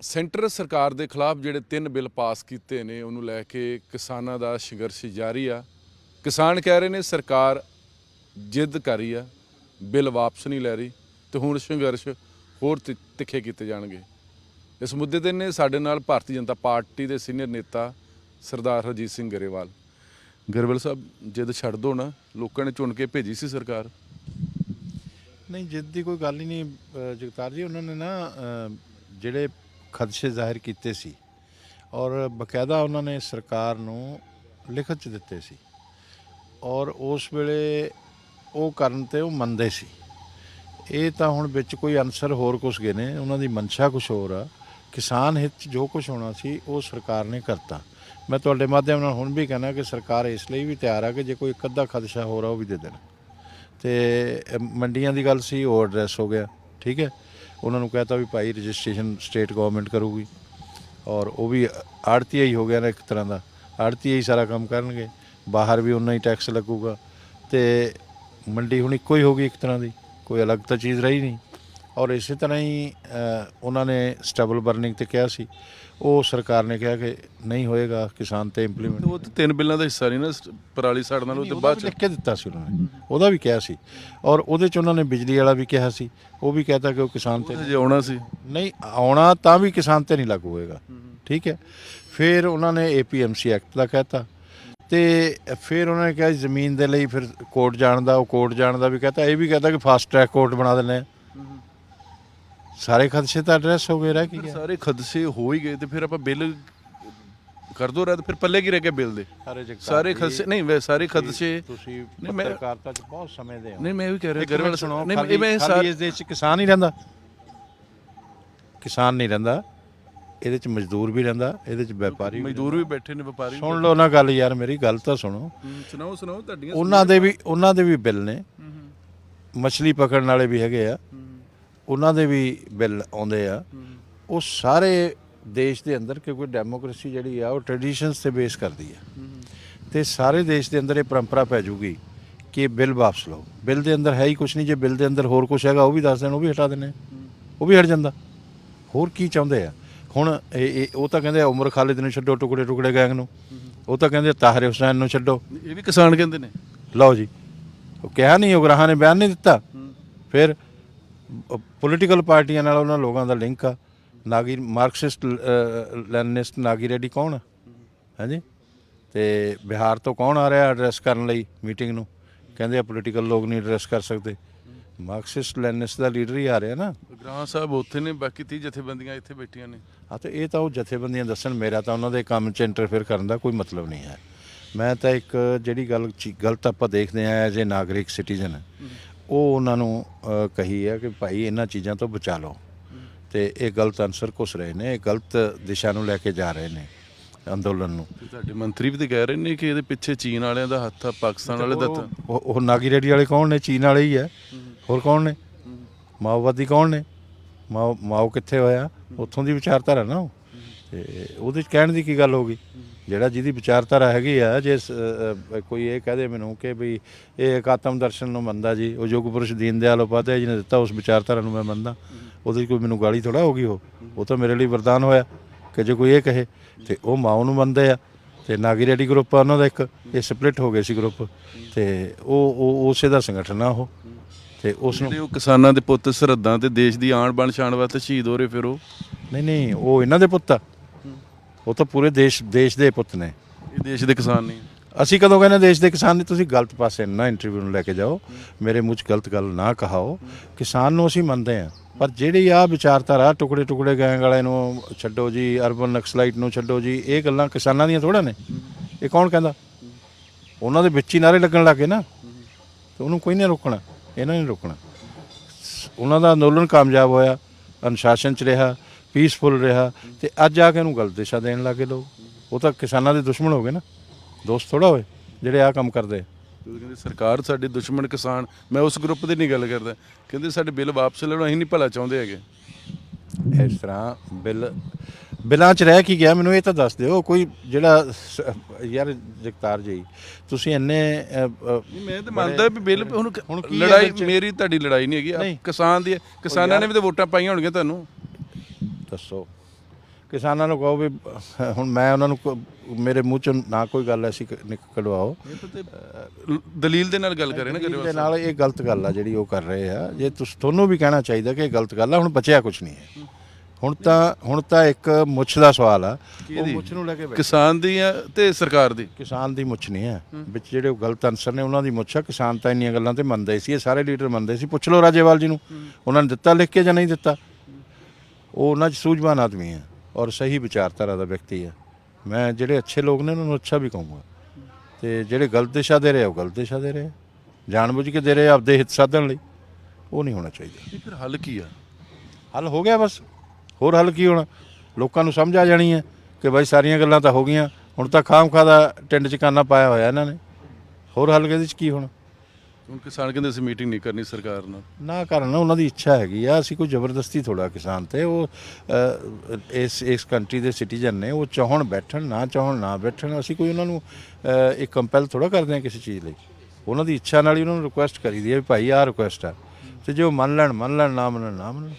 Centre ਸਰਕਾਰ ਦੇ ਖਿਲਾਫ ਜਿਹੜੇ ਤਿੰਨ ਬਿੱਲ ਪਾਸ ਕੀਤੇ ਨੇ, ਉਹਨੂੰ ਲੈ ਕੇ ਕਿਸਾਨਾਂ ਦਾ ਸੰਘਰਸ਼ ਜਾਰੀ ਆ। ਕਿਸਾਨ ਕਹਿ ਰਹੇ ਨੇ, ਸਰਕਾਰ ਜਿੱਦ ਕਰ ਰਹੀ ਆ, ਬਿੱਲ ਵਾਪਸ ਨਹੀਂ ਲੈ ਰਹੀ, ਤੇ ਹੁਣ ਸੰਘਰਸ਼ ਹੋਰ ਤਿ- ਤਿੱਖੇ ਕੀਤੇ ਜਾਣਗੇ। ਇਸ ਮੁੱਦੇ ਤੇ ਨੇ ਸਾਡੇ ਨਾਲ ਭਾਰਤੀ ਜਨਤਾ ਪਾਰਟੀ ਦੇ ਸੀਨੀਅਰ ਨੇਤਾ ਸਰਦਾਰ ਹਰਜੀਤ ਸਿੰਘ ਗਰੇਵਾਲ। ਗਰੇਵਾਲ ਸਾਹਿਬ, ਜਿੱਦ ਛੱਡ ਦੋ ਨਾ, ਲੋਕਾਂ ਨੇ ਚੁਣ ਕੇ ਭੇਜੀ ਸੀ ਸਰਕਾਰ। ਨਹੀਂ, ਜਿੱਦ ਦੀ ਕੋਈ ਗੱਲ ਹੀ ਨਹੀਂ ਜਗਤਾਰ ਜੀ, ਉਹਨਾਂ ਨੇ ਨਾ ਜਿਹੜੇ ਖਦਸ਼ੇ ਜ਼ਾਹਿਰ ਕੀਤੇ ਸੀ ਔਰ ਬਕਾਇਦਾ ਉਹਨਾਂ ਨੇ ਸਰਕਾਰ ਨੂੰ ਲਿਖਤ ਚ ਦਿੱਤੇ ਸੀ ਔਰ ਉਸ ਵੇਲੇ ਉਹ ਕਰਨ ਤੇ ਉਹ ਮੰਨਦੇ ਸੀ। ਇਹ ਤਾਂ ਹੁਣ ਵਿੱਚ ਕੋਈ ਅਨਸਰ ਹੋਰ ਕੁਛ ਗਏ ਨੇ, ਉਹਨਾਂ ਦੀ ਮਨਸ਼ਾ ਕੁਛ ਹੋਰ ਆ। ਕਿਸਾਨ ਹਿੱਤ 'ਚ ਜੋ ਕੁਝ ਹੋਣਾ ਸੀ, ਉਹ ਸਰਕਾਰ ਨੇ ਕਰਤਾ। ਮੈਂ ਤੁਹਾਡੇ ਮਾਧਿਅਮ ਨਾਲ ਹੁਣ ਵੀ ਕਹਿਣਾ ਕਿ ਸਰਕਾਰ ਇਸ ਲਈ ਵੀ ਤਿਆਰ ਆ ਕਿ ਜੇ ਕੋਈ ਇੱਕ ਅੱਧਾ ਖਦਸ਼ਾ ਹੋਰ ਆ, ਉਹ ਵੀ ਦੇ ਦੇਣ। ਤੇ ਮੰਡੀਆਂ ਦੀ ਗੱਲ ਸੀ, ਉਹ ਐਡਰੈਸ ਹੋ ਗਿਆ, ਠੀਕ ਹੈ? ਉਹਨਾਂ ਨੂੰ ਕਹਤਾ ਵੀ ਭਾਈ ਰਜਿਸਟ੍ਰੇਸ਼ਨ ਸਟੇਟ ਗਵਰਨਮੈਂਟ ਕਰੂਗੀ। ਔਰ ਉਹ ਵੀ ਆੜਤੀਆ ਹੀ ਹੋ ਗਿਆ ਨਾ ਇੱਕ ਤਰ੍ਹਾਂ ਦਾ। ਆੜਤੀਆ ਹੀ ਸਾਰਾ ਕੰਮ ਕਰਨਗੇ। ਬਾਹਰ ਵੀ ਉਨਾ ਹੀ ਟੈਕਸ ਲੱਗੂਗਾ। ਤੇ ਮੰਡੀ ਹੁਣ ਇੱਕੋ ਹੀ ਹੋ ਗਈ ਇੱਕ ਤਰ੍ਹਾਂ ਦੀ। ਕੋਈ ਅਲੱਗ ਤਾਂ ਚੀਜ਼ ਰਹੀ ਨਹੀਂ। ਔਰ ਇਸੇ ਤਰ੍ਹਾਂ ਹੀ ਉਹਨਾਂ ਨੇ ਸਟੇਬਲ ਬਰਨਿੰਗ ਤੇ ਕਿਹਾ ਸੀ। ਉਹ ਸਰਕਾਰ ਨੇ ਕਿਹਾ ਕਿ ਨਹੀਂ ਹੋਏਗਾ ਕਿਸਾਨ ਤੇ ਇੰਪਲੀਮੈਂਟ ਉਹ ਤੇ ਤਿੰਨ ਬਿੱਲਾਂ ਦਾ ਹਿੱਸਾ ਨਹੀਂ ਨਾ ਪਰਾਲੀ ਸਾੜ ਨਾਲ ਉਹ ਤੇ ਬਾਅਦ ਚ। ਲਿਖ ਕੇ ਦਿੱਤਾ ਸੀ ਉਹਨਾਂ ਨੇ। ਉਹਦਾ ਵੀ ਕਿਹਾ ਸੀ। ਔਰ ਉਹਦੇ ਚ ਉਹਨਾਂ ਨੇ ਬਿਜਲੀ ਵਾਲਾ ਵੀ ਕਿਹਾ ਸੀ। ਉਹ ਵੀ ਕਹਤਾ ਕਿ ਉਹ ਕਿਸਾਨ ਤੇ ਜੇ ਆਉਣਾ ਸੀ। ਨਹੀਂ ਆਉਣਾ ਤਾਂ ਵੀ ਕਿਸਾਨ ਤੇ ਨਹੀਂ ਲਾਗੂ ਹੋਏਗਾ। ਠੀਕ ਹੈ। ਫਿਰ ਉਹਨਾਂ ਨੇ ਏਪੀਐਮਸੀ ਐਕਟ ਦਾ ਕਹਿਤਾ। ਤੇ ਫਿਰ ਉਹਨਾਂ ਨੇ ਕਿਹਾ ਜ਼ਮੀਨ ਦੇ ਲਈ ਫਿਰ ਕੋਰਟ ਜਾਣ ਦਾ ਉਹ ਕੋਰਟ ਜਾਣ ਦਾ ਵੀ ਕਹਤਾ। ਇਹ ਵੀ ਕਹਤਾ ਕਿ ਫਾਸਟ ਟਰੈਕ ਕੋਰਟ ਬਣਾ ਦਿੰਦੇ ਆ। ਸਾਰੇ ਖਦਸ਼ੇ ਤਾਂ ਐਡਰੈਸ ਹੋ ਗਏ ਰਹਿ ਕੀ ਫਿਰ ਗਿਆ? ਸਾਰੇ ਖਦਸ਼ੇ ਹੋ ਹੀ ਗਏ ਤੇ ਫਿਰ ਆਪਾਂ ਬਿੱਲ ਕਰ ਦੋ ਤੇ ਫਿਰ ਪੱਲੇ ਕੀ ਰਹਿ ਗਿਆ ਬਿੱਲ ਦੇ? ਸਾਰੇ ਜਗਤਾਰ ਸਾਰੇ ਜੀ, ਖਦਸ਼ੇ ਨਹੀਂ ਵੇ ਸਾਰੇ ਖਦਸ਼ੇ ਤੁਸੀਂ ਨਹੀਂ, ਮੈਂ- ਪੱਤਰਕਾਰਤਾ ਚ ਬਹੁਤ ਸਮੇਂ ਦੇ ਹੋ। ਨਹੀਂ ਮੈਂ ਵੀ ਕਹਿ ਰਿਹਾ ਇੱਕ ਮਿੰਟ ਸੁਣੋ ਨਹੀਂ ਇਹ ਮੈਂ ਸਾਰੇ ਇਸ ਦੇਸ਼ 'ਚ ਕਿਸਾਨ ਹੀ ਰਹਿੰਦਾ। ਕਿਸਾਨ ਨਹੀਂ ਰਹਿੰਦਾ। ਇਹਦੇ 'ਚ ਮਜ਼ਦੂਰ ਵੀ ਰਹਿੰਦਾ ਇਹਦੇ 'ਚ ਵਪਾਰੀ ਵੀ ਮਜ਼ਦੂਰ ਵੀ ਬੈਠੇ ਨੇ ਵਪਾਰੀ ਸੁਣ ਲਓ ਨਾ। ਗੱਲ ਯਾਰ ਮੇਰੀ ਗੱਲ ਤਾਂ ਸੁਣੋ। ਹੂੰ, ਸੁਣਾਓ ਸੁਣਾਓ ਤੁਹਾਡੀਆਂ ਉਹਨਾਂ ਦੇ ਵੀ ਉਹਨਾਂ ਦੇ ਵੀ ਬਿੱਲ ਨੇ। ਹੂੰ, ਹੂੰ, ਮਛਲੀ ਪਕੜਨ ਵਾਲੇ ਵੀ ਹੈਗੇ ਆ। ਉਹਨਾਂ ਦੇ ਵੀ ਬਿੱਲ ਆਉਂਦੇ ਆ। ਉਹ ਸਾਰੇ ਦੇਸ਼ ਦੇ ਅੰਦਰ ਕਿਉਂਕਿ ਡੈਮੋਕ੍ਰੇਸੀ ਜਿਹੜੀ ਆ ਉਹ ਟ੍ਰੈਡੀਸ਼ਨਸ ਤੇ ਬੇਸ ਕਰਦੀ ਆ। ਤੇ ਸਾਰੇ ਦੇਸ਼ ਦੇ ਅੰਦਰ ਇਹ ਪਰੰਪਰਾ ਪੈ ਜੂਗੀ ਕਿ ਬਿੱਲ ਵਾਪਸ ਲਓ। ਬਿੱਲ ਦੇ ਅੰਦਰ ਹੈ ਹੀ ਕੁਝ ਨਹੀਂ ਜੇ ਬਿੱਲ ਦੇ ਅੰਦਰ ਹੋਰ ਕੁਝ ਹੈਗਾ ਉਹ ਵੀ ਦੱਸ ਦੇਣ ਉਹ ਵੀ ਹਟਾ ਦਿੰਦੇ ਉਹ ਵੀ ਹਟ ਜਾਂਦਾ। ਹੋਰ ਕੀ ਚਾਹੁੰਦੇ ਆ? ਹੁਣ ਇਹ ਉਹ ਤਾਂ ਕਹਿੰਦੇ ਆ ਉਮਰ ਖਾਲਿਦ ਨੂੰ ਛੱਡੋ ਟੁਕੜੇ ਟੁਕੜੇ ਗੈਂਗ ਨੂੰ। ਉਹ ਤਾਂ ਕਹਿੰਦੇ ਤਾਹਿਰ ਹੁਸੈਨ ਨੂੰ ਛੱਡੋ। ਇਹ ਵੀ ਕਿਸਾਨ ਕਹਿੰਦੇ ਨੇ। ਲਓ ਜੀ। ਉਹ ਕਿਹਾ ਨਹੀਂ ਉਗਰਾਹਾਂ ਨੇ ਬਿਆਨ ਨਹੀਂ ਦਿੱਤਾ। ਫਿਰ ਪੋਲੀਟੀਕਲ ਪਾਰਟੀਆਂ ਨਾਲ ਉਹਨਾਂ ਲੋਕਾਂ ਦਾ ਲਿੰਕ ਆ। ਨਾਗੀ ਮਾਰਕਸਿਸਟ ਲੈਨਿਸਟ ਨਾਗੀ ਰੈਡੀ ਕੌਣ ਆ? ਹਾਂਜੀ? ਤੇ ਬਿਹਾਰ ਤੋਂ ਕੌਣ ਆ ਰਿਹਾ ਐਡਰੈਸ ਕਰਨ ਲਈ ਮੀਟਿੰਗ ਨੂੰ? ਕਹਿੰਦੇ ਆ ਪੋਲੀਟੀਕਲ ਲੋਕ ਨਹੀਂ ਐਡਰੈਸ ਕਰ ਸਕਦੇ। ਮਾਰਕਸਿਸਟ ਲੈਨਿਸਟ ਦਾ ਲੀਡਰ ਹੀ ਆ ਰਿਹਾ ਨਾ। ਗ੍ਰਾਹ ਸਾਹਿਬ ਉੱਥੇ ਨੇ ਬਾਕੀ 30 ਜਥੇਬੰਦੀਆਂ ਇੱਥੇ ਬੈਠੀਆਂ ਨੇ। ਹਾਂ ਤੇ ਇਹ ਤਾਂ ਉਹ ਜਥੇਬੰਦੀਆਂ ਦੱਸਣ ਮੇਰਾ ਤਾਂ ਉਹਨਾਂ ਦੇ ਕੰਮ 'ਚ ਇੰਟਰਫੇਅਰ ਕਰਨ ਦਾ ਕੋਈ ਮਤਲਬ ਨਹੀਂ ਹੈ। ਮੈਂ ਤਾਂ ਇੱਕ ਜਿਹੜੀ ਗੱਲ ਗਲਤ ਆਪਾਂ ਦੇਖਦੇ ਆ ਐਜ਼ ਏ ਨਾਗਰਿਕ ਸਿਟੀਜ਼ਨ ਉਹ ਉਹਨਾਂ ਨੂੰ ਕਹੀ ਹੈ ਕਿ ਭਾਈ ਇਹਨਾਂ ਚੀਜ਼ਾਂ ਤੋਂ ਬਚਾ ਲਓ। ਤੇ ਇਹ ਗਲਤ ਅਨਸਰ ਘੁਸ ਰਹੇ ਨੇ ਇਹ ਗਲਤ ਦਿਸ਼ਾ ਨੂੰ ਲੈ ਕੇ ਜਾ ਰਹੇ ਨੇ ਅੰਦੋਲਨ ਨੂੰ। ਤੁਹਾਡੇ ਮੰਤਰੀ ਵੀ ਤੇ ਕਹਿ ਰਹੇ ਨੇ ਕਿ ਇਹਦੇ ਪਿੱਛੇ ਚੀਨ ਵਾਲਿਆਂ ਦਾ ਹੱਥ ਆ ਪਾਕਿਸਤਾਨ ਵਾਲੇ ਦਾ ਹੱਥ। ਉਹ ਉਹ ਨਾਗੀ ਰੇਡੀ ਵਾਲੇ ਕੌਣ ਨੇ? ਚੀਨ ਵਾਲੇ ਹੀ ਹੈ। ਹੋਰ ਕੌਣ ਨੇ? ਮਾਓਵਾਦੀ ਕੌਣ ਨੇ? ਮਾਓ ਮਾਓ ਕਿੱਥੇ ਹੋਇਆ? ਉੱਥੋਂ ਦੀ ਵਿਚਾਰਧਾਰਾ ਨਾ ਉਹ। ਤੇ ਉਹਦੇ ਚ ਕਹਿਣ ਦੀ ਕੀ ਗੱਲ ਹੋ ਗਈ? ਜਿਹੜਾ ਜਿਹਦੀ ਵਿਚਾਰਧਾਰਾ ਹੈਗੀ ਆ ਜੇ ਸ- ਅ, ਅ, ਕੋਈ ਇਹ ਕਹਦੇ ਮੈਨੂੰ ਕਿ ਵੀ ਇਹ ਇੱਕ ਆਤਮ ਦਰਸ਼ਨ ਨੂੰ ਮੰਨਦਾ ਜੀ ਉਹ ਯੁਗ ਪੁਰਸ਼ ਦੀਨ ਦਿਆਲ ਉਪਾਧਿਆਏ ਜੀ ਨੇ ਦਿੱਤਾ ਉਸ ਵਿਚਾਰਧਾਰਾ ਨੂੰ ਮੈਂ ਮੰਨਦਾ। ਉਹਦੇ 'ਚ ਕੋਈ ਮੈਨੂੰ ਗਾਲੀ ਥੋੜਾ ਹੋਗੀ ਉਹ। ਉਹ ਤਾਂ ਮੇਰੇ ਲਈ ਵਰਦਾਨ ਹੋਇਆ ਕਿ ਜੇ ਕੋਈ ਇਹ ਕਹੇ ਤੇ ਉਹ ਮਾਓ ਨੂੰ ਮੰਨਦੇ ਆ। ਤੇ ਨਾਗੀ ਰੈਡੀ ਗਰੁੱਪ ਆ ਉਹਨਾਂ ਦਾ ਇੱਕ ਇਹ ਸਪਲਿਟ ਹੋ ਗਏ ਸੀ ਗਰੁੱਪ। ਤੇ ਉਹ ਉਹ ਉਸੇ ਦਾ ਸੰਗਠਨ ਆ ਉਹ। ਤੇ ਉਸ ਨੂੰ ਜਿਹੜੇ ਉਹ ਕਿਸਾਨਾਂ ਦੇ ਪੁੱਤ ਸਰਹੱਦਾਂ ਤੇ ਦੇਸ਼ ਦੀ ਆਣ ਬਣ ਛਾਣ ਵਾਸਤੇ ਸ਼ਹੀਦ ਹੋ ਰਹੇ ਫਿਰ ਉਹ? ਨਹੀਂ ਨਹੀਂ ਉਹ ਇਹਨਾਂ ਦੇ ਪੁੱਤ ਆ। ਉਹ ਤਾਂ ਪੂਰੇ ਦੇਸ਼ ਦੇਸ਼ ਦੇ ਪੁੱਤ ਨੇ। ਇਹ ਦੇਸ਼ ਦੇ ਕਿਸਾਨ ਨਹੀਂ ਅਸੀਂ ਕਦੋਂ ਕਹਿੰਦੇ ਦੇਸ਼ ਦੇ ਕਿਸਾਨ ਨੇ ਤੁਸੀਂ ਗਲਤ ਪਾਸੇ ਨਾ ਇੰਟਰਵਿਊ ਨੂੰ ਲੈ ਕੇ ਜਾਓ ਮੇਰੇ ਮੂੰਹ 'ਚ ਗਲਤ ਗੱਲ ਨਾ ਕਹਾਓ। ਕਿਸਾਨ ਨੂੰ ਅਸੀਂ ਮੰਨਦੇ ਆ ਪਰ ਜਿਹੜੀ ਆ ਵਿਚਾਰਧਾਰਾ ਟੁਕੜੇ ਟੁਕੜੇ ਗੈਂਗ ਵਾਲੇ ਨੂੰ ਛੱਡੋ ਜੀ ਅਰਬਨ ਨਕਸਲਾਈਟ ਨੂੰ ਛੱਡੋ ਜੀ ਇਹ ਗੱਲਾਂ ਕਿਸਾਨਾਂ ਦੀਆਂ ਥੋੜਾ ਨੇ। ਇਹ ਕੌਣ ਕਹਿੰਦਾ? ਉਹਨਾਂ ਦੇ ਵਿੱਚ ਹੀ ਨਾਰੇ ਲੱਗਣ ਲੱਗੇ ਨਾ। ਤੇ ਉਹਨੂੰ ਕੋਈ ਨਹੀਂ ਰੋਕਣਾ ਇਹਨਾਂ ਨੇ ਰੋਕਣਾ। ਉਹਨਾਂ ਦਾ ਅੰਦੋਲਨ ਕਾਮਯਾਬ ਹੋਇਆ ਅਨੁਸ਼ਾਸਨ ਚ ਰਿਹਾ। ਪੀਸਫੁਲ ਰਿਹਾ ਤੇ ਅੱਜ ਆ ਕੇ ਉਹਨੂੰ ਗਲਤ ਦਿਸ਼ਾ ਦੇਣ ਲੱਗੇ ਲੋਕ ਉਹ ਤਾਂ ਕਿਸਾਨਾਂ ਦੇ ਦੁਸ਼ਮਣ ਹੋ ਗਏ ਨਾ ਦੋਸਤ ਥੋੜਾ ਹੋਏ ਜਿਹੜੇ ਆ ਕੰਮ ਕਰਦੇ ਕਹਿੰਦੇ ਸਰਕਾਰ ਸਾਡੇ ਦੁਸ਼ਮਣ ਕਿਸਾਨ ਮੈਂ ਉਸ ਗਰੁੱਪ ਦੀ ਨਹੀਂ ਗੱਲ ਕਰਦਾ ਕਹਿੰਦੇ ਸਾਡੇ ਬਿੱਲ ਵਾਪਸ ਲੈਣ ਅਸੀਂ ਨਹੀਂ ਭਲਾ ਚਾਹੁੰਦੇ ਹੈਗੇ ਇਸ ਤਰ੍ਹਾਂ ਬਿੱਲ ਬਿੱਲਾਂ 'ਚ ਰਹਿ ਕੀ ਗਿਆ ਮੈਨੂੰ ਇਹ ਤਾਂ ਦੱਸ ਦਿਓ ਕੋਈ ਜਿਹੜਾ ਯਾਰ ਜਗਤਾਰ ਜੀ ਤੁਸੀਂ ਇੰਨੇ ਮੈਂ ਤਾਂ ਮੰਨਦਾ ਵੀ ਬਿੱਲ ਹੁਣ ਲੜਾਈ? ਮੇਰੀ ਤੁਹਾਡੀ ਲੜਾਈ ਨਹੀਂ ਹੈਗੀ। ਕਿਸਾਨ ਦੀ ਹੈ। ਕਿਸਾਨਾਂ ਨੇ ਵੀ ਤਾਂ ਵੋਟਾਂ ਪਾਈਆਂ ਹੋਣਗੀਆਂ ਤੁਹਾਨੂੰ ਦੱਸੋ। ਕਿਸਾਨਾਂ ਨੂੰ ਕਹੋ ਵੀ ਹੁਣ ਮੈਂ ਉਹਨਾਂ ਨੂੰ ਕੋ- ਮੇਰੇ ਮੂੰਹ ਚੋਂ ਨਾ ਕੋਈ ਗੱਲ ਐਸੀ ਕ- ਨਿਕ- ਕਢਵਾਓ। ਦਲੀਲ ਦੇ ਨਾਲ ਗੱਲ ਕਰੇ ਨਾ ਦੇ ਨਾਲ ਇਹ ਗਲਤ ਗੱਲ ਆ ਜਿਹੜੀ ਉਹ ਕਰ ਰਹੇ ਆ। ਜੇ ਤੁਸੀਂ ਤੁਹਾਨੂੰ ਵੀ ਕਹਿਣਾ ਚਾਹੀਦਾ ਕਿ ਇਹ ਗਲਤ ਗੱਲ ਆ ਹੁਣ ਬਚਿਆ ਕੁਝ ਨਹੀਂ ਹੈ। ਹੁਣ ਤਾਂ ਹੁਣ ਤਾਂ ਇੱਕ ਮੁੱਛ ਦਾ ਸਵਾਲ ਆ। ਉਹ? ਮੁੱਛ ਨੂੰ ਲੈ ਕੇ ਬੈਠੇ। ਕਿਸਾਨ ਦੀ ਆ ਤੇ ਸਰਕਾਰ ਦੀ? ਕਿਸਾਨ ਦੀ ਮੁੱਛ ਨਹੀਂ ਹੈ। ਵਿੱਚ ਜਿਹੜੇ ਉਹ ਗਲਤ ਅਨਸਰ ਨੇ ਉਹਨਾਂ ਦੀ ਮੁੱਛ ਆ। ਕਿਸਾਨ ਤਾਂ ਇੰਨੀਆਂ ਗੱਲਾਂ ਤੇ ਮੰਨਦੇ ਸੀ ਇਹ ਸਾਰੇ ਲੀਡਰ ਮੰਨਦੇ ਸੀ। ਪੁੱਛ ਲਓ ਰਾਜੇਵਾਲ ਜੀ ਨੂੰ। ਉਹਨਾਂ ਨੇ ਦਿੱਤਾ ਲਿਖ ਕੇ ਜਾਂ ਨਹੀਂ ਦਿੱਤਾ? ਉਹ ਉਹਨਾਂ 'ਚ ਸੂਝਵਾਨ ਆਦਮੀ ਹੈ ਔਰ ਸਹੀ ਵਿਚਾਰਧਾਰਾ ਦਾ ਵਿਅਕਤੀ ਹੈ ਮੈਂ ਜਿਹੜੇ ਅੱਛੇ ਲੋਕ ਨੇ ਉਹਨਾਂ ਨੂੰ ਅੱਛਾ ਵੀ ਕਹੂੰਗਾ। ਤੇ ਜਿਹੜੇ ਗਲਤ ਦਿਸ਼ਾ ਦੇ ਰਹੇ ਆ, ਉਹ ਗਲਤ ਦਿਸ਼ਾ ਦੇ ਰਹੇ ਆ। ਜਾਣਬੁੱਝ ਕੇ ਦੇ ਰਹੇ ਆ ਆਪਦੇ ਹਿੱਤ ਸਾਧਣ ਲਈ ਉਹ ਨਹੀਂ ਹੋਣਾ ਚਾਹੀਦਾ। ਇਹ ਫਿਰ ਹੱਲ ਕੀ ਆ? ਹੱਲ ਹੋ ਗਿਆ ਬਸ। ਹੋਰ ਹੱਲ ਕੀ ਹੋਣਾ? ਲੋਕਾਂ ਨੂੰ ਸਮਝ ਆ ਜਾਣੀ ਹੈ ਕਿ ਬਾਈ ਸਾਰੀਆਂ ਗੱਲਾਂ ਤਾਂ ਹੋ ਗਈਆਂ ਹੁਣ ਤਾਂ ਖਾਮਖਾ ਦਾ ਟਿੰਡ ਚ ਕਾਨਾ ਪਾਇਆ ਹੋਇਆ ਇਹਨਾਂ ਨੇ। ਹੋਰ ਹੱਲ ਕਿਹਦੇ ਚ ਕੀ ਹੋਣਾ? ਹੁਣ ਕਿਸਾਨ ਕਹਿੰਦੇ ਅਸੀਂ ਮੀਟਿੰਗ ਨਹੀਂ ਕਰਨੀ ਸਰਕਾਰ ਨਾਲ। ਨਾ ਕਰਨ ਉਹਨਾਂ ਦੀ ਇੱਛਾ ਹੈਗੀ ਆ ਅਸੀਂ ਕੋਈ ਜ਼ਬਰਦਸਤੀ ਥੋੜਾ ਕਿਸਾਨ ਤੇ ਉਹ ਅ, ਇਸ ਇਸ ਕੰਟਰੀ ਦੇ ਸਿਟੀਜ਼ਨ ਨੇ ਉਹ ਚਾਹਣ ਬੈਠਣ ਨਾ ਚਾਹਣ ਨਾ ਬੈਠਣ ਅਸੀਂ ਕੋਈ ਉਹਨਾਂ ਨੂੰ ਅ, ਇੱਕ ਕੰਪੈਲ ਥੋੜਾ ਕਰਦੇ ਹਾਂ ਕਿਸੇ ਚੀਜ਼ ਲਈ। ਉਹਨਾਂ ਦੀ ਇੱਛਾ ਨਾਲ ਹੀ ਉਹਨਾਂ ਨੂੰ ਰਿਕੁਐਸਟ ਕਰੀਦੀ ਹੈ ਵੀ ਭਾਈ ਆਹ ਰਿਕੁਐਸਟ ਆ ਤੇ ਜੇ ਉਹ ਮੰਨ ਲੈਣ ਮੰਨ ਲੈਣ ਨਾ ਮੰਨਣ ਨਾ ਮੰਨਣ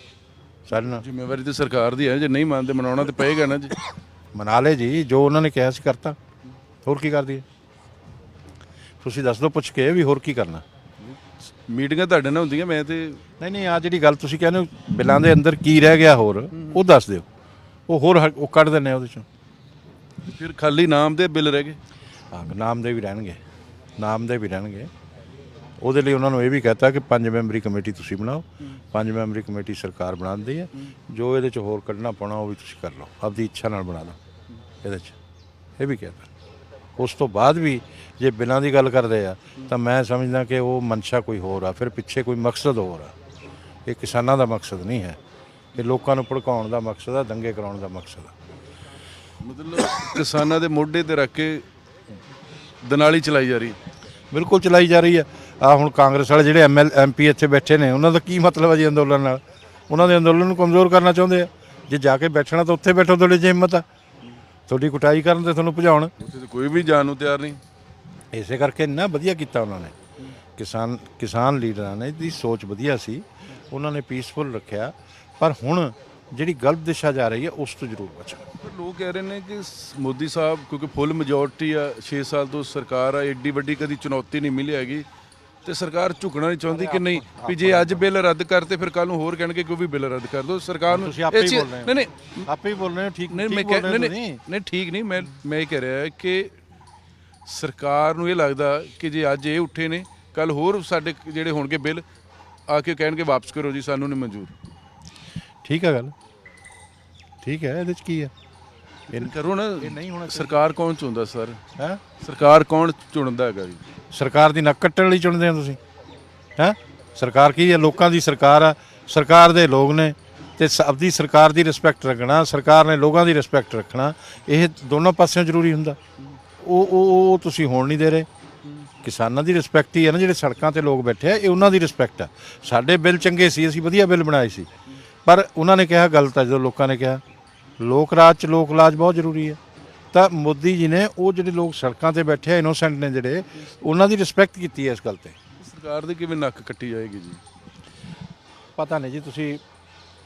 ਸਾਡੇ ਨਾਲ ਜ਼ਿੰਮੇਵਾਰੀ ਤੇ ਸਰਕਾਰ ਦੀ ਹੈ ਜੇ ਨਹੀਂ ਮੰਨਦੇ ਮਨਾਉਣਾ ਤੇ ਪਏਗਾ ਨਾ ਜੀ। ਮਨਾ ਲਏ ਜੀ ਜੋ ਉਹਨਾਂ ਨੇ ਕਿਹਾ ਸੀ ਕਰਤਾ ਹੋਰ ਕੀ ਕਰਦੀ ਹੈ? ਤੁਸੀਂ ਦੱਸ ਦਿਓ ਪੁੱਛ ਕੇ ਵੀ ਹੋਰ ਕੀ ਕਰਨਾ। ਮੀਟਿੰਗਾਂ ਤੁਹਾਡੇ ਨਾਲ ਹੁੰਦੀਆਂ ਮੈਂ ਤੇ ਨਹੀਂ ਨਹੀਂ ਆ ਜਿਹੜੀ ਗੱਲ ਤੁਸੀਂ ਕਹਿੰਦੇ ਹੋ ਬਿੱਲਾਂ ਦੇ ਅੰਦਰ ਕੀ ਰਹਿ ਗਿਆ ਹੋਰ ਉਹ ਦੱਸ ਦਿਓ। ਉਹ ਹੋਰ ਹ- ਉਹ ਕੱਢ ਦਿੰਨੇ ਆ ਉਹਦੇ ਚੋਂ। ਫਿਰ ਖਾਲੀ ਨਾਮ ਦੇ ਬਿੱਲ ਰਹਿ ਗਏ? ਹਾਂ ਨਾਮ ਦੇ ਵੀ ਰਹਿਣਗੇ। ਨਾਮ ਦੇ ਵੀ ਰਹਿਣਗੇ। ਉਹਦੇ ਲਈ ਉਹਨਾਂ ਨੂੰ ਇਹ ਵੀ ਕਹਤਾ ਕਿ ਪੰਜ ਮੈਂਬਰੀ ਕਮੇਟੀ ਤੁਸੀਂ ਬਣਾਓ ਪੰਜ ਮੈਂਬਰੀ ਕਮੇਟੀ ਸਰਕਾਰ ਬਣਾਉਂਦੀ ਹੈ। ਜੋ ਇਹਦੇ ਚ ਹੋਰ ਕੱਢਣਾ ਪਾਉਣਾ ਉਹ ਵੀ ਤੁਸੀਂ ਕਰ ਲਓ। ਆਪਦੀ ਇੱਛਾ ਨਾਲ ਬਣਾ ਲਓ। ਇਹਦੇ ਚ। ਇਹ ਵੀ ਕਹਤਾ। ਉਸ ਤੋਂ ਬਾਅਦ ਵੀ ਜੇ ਬਿੱਲਾਂ ਦੀ ਗੱਲ ਕਰਦੇ ਆ ਤਾਂ ਮੈਂ ਸਮਝਦਾ ਕਿ ਉਹ ਮਨਸ਼ਾ ਕੋਈ ਹੋਰ ਆ ਫਿਰ ਪਿੱਛੇ ਕੋਈ ਮਕਸਦ ਹੋਰ ਆ। ਇਹ ਕਿਸਾਨਾਂ ਦਾ ਮਕਸਦ ਨਹੀਂ ਹੈ ਇਹ ਲੋਕਾਂ ਨੂੰ ਭੜਕਾਉਣ ਦਾ ਮਕਸਦ ਆ ਦੰਗੇ ਕਰਾਉਣ ਦਾ ਮਕਸਦ ਆ। ਮਤਲਬ ਕਿਸਾਨਾਂ ਦੇ ਮੋਢੇ ਤੇ ਰੱਖ ਕੇ ਦਨਾਲੀ ਚਲਾਈ ਜਾ ਰਹੀ ਬਿਲਕੁਲ ਚਲਾਈ ਜਾ ਰਹੀ ਹੈ। ਆ ਹੁਣ ਕਾਂਗਰਸ ਵਾਲੇ ਜਿਹੜੇ ਐਮਐਲ ਐਮਪੀ ਇੱਥੇ ਬੈਠੇ ਨੇ ਉਹਨਾਂ ਦਾ ਕੀ ਮਤਲਬ ਹੈ ਜੀ ਅੰਦੋਲਨ ਨਾਲ? ਉਹਨਾਂ ਦੇ ਅੰਦੋਲਨ ਨੂੰ ਕਮਜ਼ੋਰ ਕਰਨਾ ਚਾਹੁੰਦੇ ਆ? ਜੇ ਜਾ ਕੇ ਬੈਠਣਾ ਤਾਂ ਉੱਥੇ ਬੈਠੋ ਤੁਹਾਡੇ 'ਚ ਹਿੰਮਤ ਆ। ਤੁਹਾਡੀ ਕੁਟਾਈ ਕਰਨ ਤੇ ਤੁਹਾਨੂੰ ਭਜਾਉਣ। ਉੱਥੇ ਤੇ ਕੋਈ ਵੀ ਜਾਣ ਨੂੰ ਤਿਆਰ ਨਹੀਂ। ਇਸੇ ਕਰਕੇ ਨਾ ਵਧੀਆ ਕੀਤਾ ਉਹਨਾਂ ਨੇ। ਕਿਸਾਨ ਕਿਸਾਨ ਲੀਡਰਾਂ ਨੇ ਦੀ ਸੋਚ ਵਧੀਆ ਸੀ। ਉਹਨਾਂ ਨੇ ਪੀਸਫੁਲ ਰੱਖਿਆ। ਪਰ ਹੁਣ ਜਿਹੜੀ ਗਲਤ ਦਿਸ਼ਾ ਜਾ ਰਹੀ ਹੈ ਉਸ ਤੋਂ ਜ਼ਰੂਰ ਬਚਣਾ ਪਰ ਲੋਕ ਕਹਿ ਰਹੇ ਨੇ ਕਿ ਸ- ਮੋਦੀ ਸਾਹਿਬ ਕਿਉਂਕਿ ਫੁੱਲ ਮੈਜੋਰਟੀ ਆ 6 ਸਾਲ ਤੋਂ ਸਰਕਾਰ ਆ ਏਡੀ ਵੱਡੀ ਕਦੀ ਚੁਣੌਤੀ ਨਹੀਂ ਮਿਲੀ ਹੈਗੀ। ਤੇ ਸਰਕਾਰ ਝੁਕਣਾ ਨਹੀਂ ਚਾਹੁੰਦੀ ਕਿ ਨਹੀਂ ਵੀ ਜੇ ਅੱਜ ਬਿੱਲ ਰੱਦ ਕਰਤੇ ਫਿਰ ਕੱਲ ਨੂੰ ਹੋਰ ਕਹਿਣਗੇ ਕਿ ਉਹ ਵੀ ਬਿੱਲ ਰੱਦ ਕਰ ਦਿਓ। ਸਰਕਾਰ ਨੂੰ ਤੁਸੀਂ ਆਪੇ ਹੀ ਇਹ ਚੀਜ਼- ਬੋਲ ਰਹੇ ਹੋ। ਨਹੀਂ ਨਹੀਂ। ਆਪੇ ਹੀ ਬੋਲ ਰਹੇ ਹੋ ਠੀਕ ਨਹੀਂ ਮੈਂ ਕਹਿ ਨਹੀਂ। ਨਹੀਂ ਠੀਕ ਨਹੀਂ ਮੈਂ ਮੈਂ ਇਹ ਕਹਿ ਰਿਹਾ ਕਿ ਸਰਕਾਰ ਨੂੰ ਇਹ ਲੱਗਦਾ ਕਿ ਜੇ ਅੱਜ ਇਹ ਉੱਠੇ ਨੇ ਕੱਲ ਹੋਰ ਸਾਡੇ ਜਿਹੜੇ ਹੋਣਗੇ ਬਿੱਲ ਆ ਕੇ ਕਹਿਣਗੇ ਵਾਪਸ ਕਰੋ ਜੀ ਸਾਨੂੰ ਨਹੀਂ ਮਨਜ਼ੂਰ। ਠੀਕ ਹੈ ਗੱਲ। ਠੀਕ ਹੈ ਇਹਦੇ 'ਚ ਕੀ ਹੈ? ਇਹ ਕਰੋ ਨਾ ਨਹੀਂ ਹੋਣਾ ਸਰਕਾਰ ਕੌਣ ਚੁਣਦਾ ਸਰ? ਹੈ? ਸਰਕਾਰ ਕੌਣ ਚੁਣਦਾ ਹੈਗਾ ਜੀ? ਸਰਕਾਰ ਦੀ ਨੱਕ ਕੱਟਣ ਲਈ ਚੁਣਦੇ ਹੋ ਤੁਸੀਂ? ਹੈ? ਸਰਕਾਰ ਕੀ ਹੈ? ਲੋਕਾਂ ਦੀ ਸਰਕਾਰ ਆ। ਸਰਕਾਰ ਦੇ ਲੋਕ ਨੇ ਤੇ ਸਭ ਦੀ ਸਰਕਾਰ ਦੀ ਰਿਸਪੈਕਟ ਰੱਖਣਾ ਸਰਕਾਰ ਨੇ ਲੋਕਾਂ ਦੀ ਰਿਸਪੈਕਟ ਰੱਖਣਾ ਇਹ ਦੋਨੋਂ ਪਾਸਿਓਂ ਜ਼ਰੂਰੀ ਹੁੰਦਾ। ਉਹ ਉਹ ਉਹ ਤੁਸੀਂ ਹੋਣ ਨਹੀਂ ਦੇ ਰਹੇ। ਕਿਸਾਨਾਂ ਦੀ ਰਿਸਪੈਕਟ ਹੀ ਹੈ ਨਾ ਜਿਹੜੇ ਸੜਕਾਂ ਤੇ ਲੋਕ ਬੈਠੇ ਆ ਇਹ ਉਹਨਾਂ ਦੀ ਰਿਸਪੈਕਟ ਆ। ਸਾਡੇ ਬਿੱਲ ਚੰਗੇ ਸੀ ਅਸੀਂ ਵਧੀਆ ਬਿੱਲ ਬਣਾਏ ਸੀ। ਪਰ ਉਹਨਾਂ ਨੇ ਕਿਹਾ ਗਲਤ ਆ ਜਦੋਂ ਲੋਕਾਂ ਨੇ ਕਿਹਾ। ਲੋਕ ਰਾਜ ਚ ਲੋਕ ਲਾਜ ਬਹੁਤ ਜ਼ਰੂਰੀ ਹੈ। ਤਾਂ ਮੋਦੀ ਜੀ ਨੇ ਉਹ ਜਿਹੜੇ ਲੋਕ ਸੜਕਾਂ ਤੇ ਬੈਠੇ ਆ ਇਨੋਸੈਂਟ ਨੇ ਜਿਹੜੇ ਉਹਨਾਂ ਦੀ ਰਿਸਪੈਕਟ ਕੀਤੀ ਹੈ ਇਸ ਗੱਲ ਤੇ। ਸਰਕਾਰ ਦੀ ਕਿਵੇਂ ਨੱਕ ਕੱਟੀ ਜਾਏਗੀ ਜੀ? ਪਤਾ ਨਹੀਂ ਜੀ ਤੁਸੀਂ